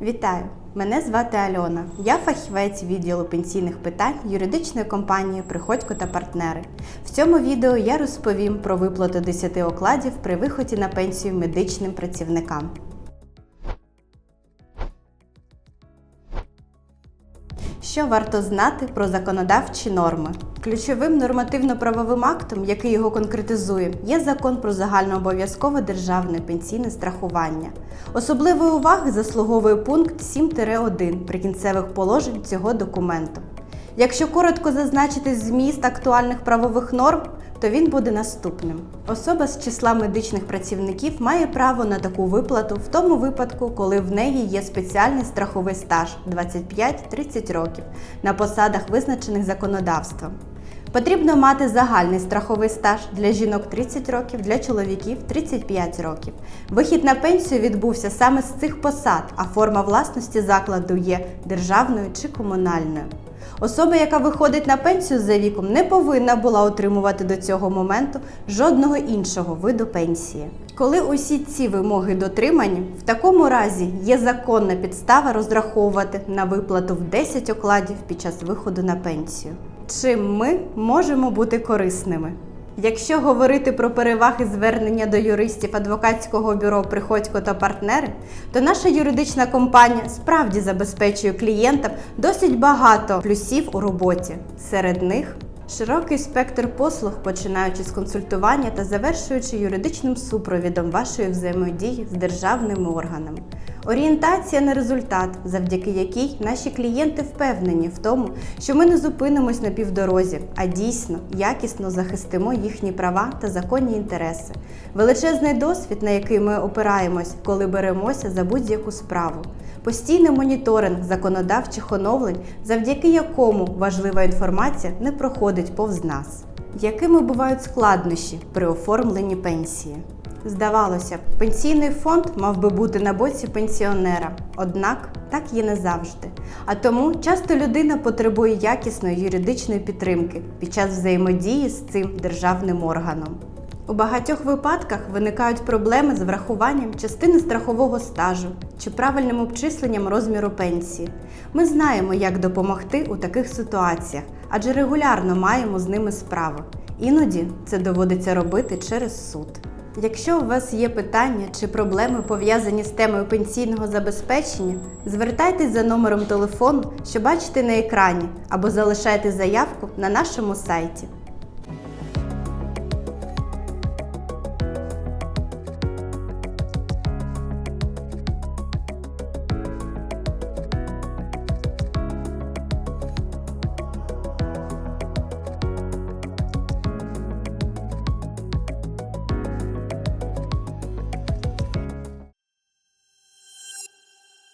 Вітаю! Мене звати Альона. Я фахівець відділу пенсійних питань юридичної компанії Приходько та партнери. В цьому відео я розповім про виплату 10 окладів при виході на пенсію медичним працівникам. Що варто знати про законодавчі норми? Ключовим нормативно-правовим актом, який його конкретизує, є закон про загальнообов'язкове державне пенсійне страхування. Особливої уваги заслуговує пункт 7-1 прикінцевих положень цього документу. Якщо коротко зазначити зміст актуальних правових норм, то він буде наступним. Особа з числа медичних працівників має право на таку виплату в тому випадку, коли в неї є спеціальний страховий стаж 25-30 років на посадах, визначених законодавством. Потрібно мати загальний страховий стаж для жінок 30 років, для чоловіків 35 років. Вихід на пенсію відбувся саме з цих посад, а форма власності закладу є державною чи комунальною. Особа, яка виходить на пенсію за віком, не повинна була отримувати до цього моменту жодного іншого виду пенсії. Коли усі ці вимоги дотримані, в такому разі є законна підстава розраховувати на виплату в 10 окладів під час виходу на пенсію. Чим ми можемо бути корисними? Якщо говорити про переваги звернення до юристів адвокатського бюро Приходько та партнери, то наша юридична компанія справді забезпечує клієнтам досить багато плюсів у роботі. Серед них широкий спектр послуг, починаючи з консультування та завершуючи юридичним супровідом вашої взаємодії з державними органами. Орієнтація на результат, завдяки якій наші клієнти впевнені в тому, що ми не зупинимось на півдорозі, а дійсно якісно захистимо їхні права та законні інтереси. Величезний досвід, на який ми опираємось, коли беремося за будь-яку справу. Постійний моніторинг законодавчих оновлень, завдяки якому важлива інформація не проходить повз нас. Якими бувають складнощі при оформленні пенсії? Здавалося б, пенсійний фонд мав би бути на боці пенсіонера, однак так є не завжди. А тому часто людина потребує якісної юридичної підтримки під час взаємодії з цим державним органом. У багатьох випадках виникають проблеми з врахуванням частини страхового стажу чи правильним обчисленням розміру пенсії. Ми знаємо, як допомогти у таких ситуаціях, адже регулярно маємо з ними справу. Іноді це доводиться робити через суд. Якщо у вас є питання чи проблеми пов'язані з темою пенсійного забезпечення, звертайтесь за номером телефону, що бачите на екрані, або залишайте заявку на нашому сайті.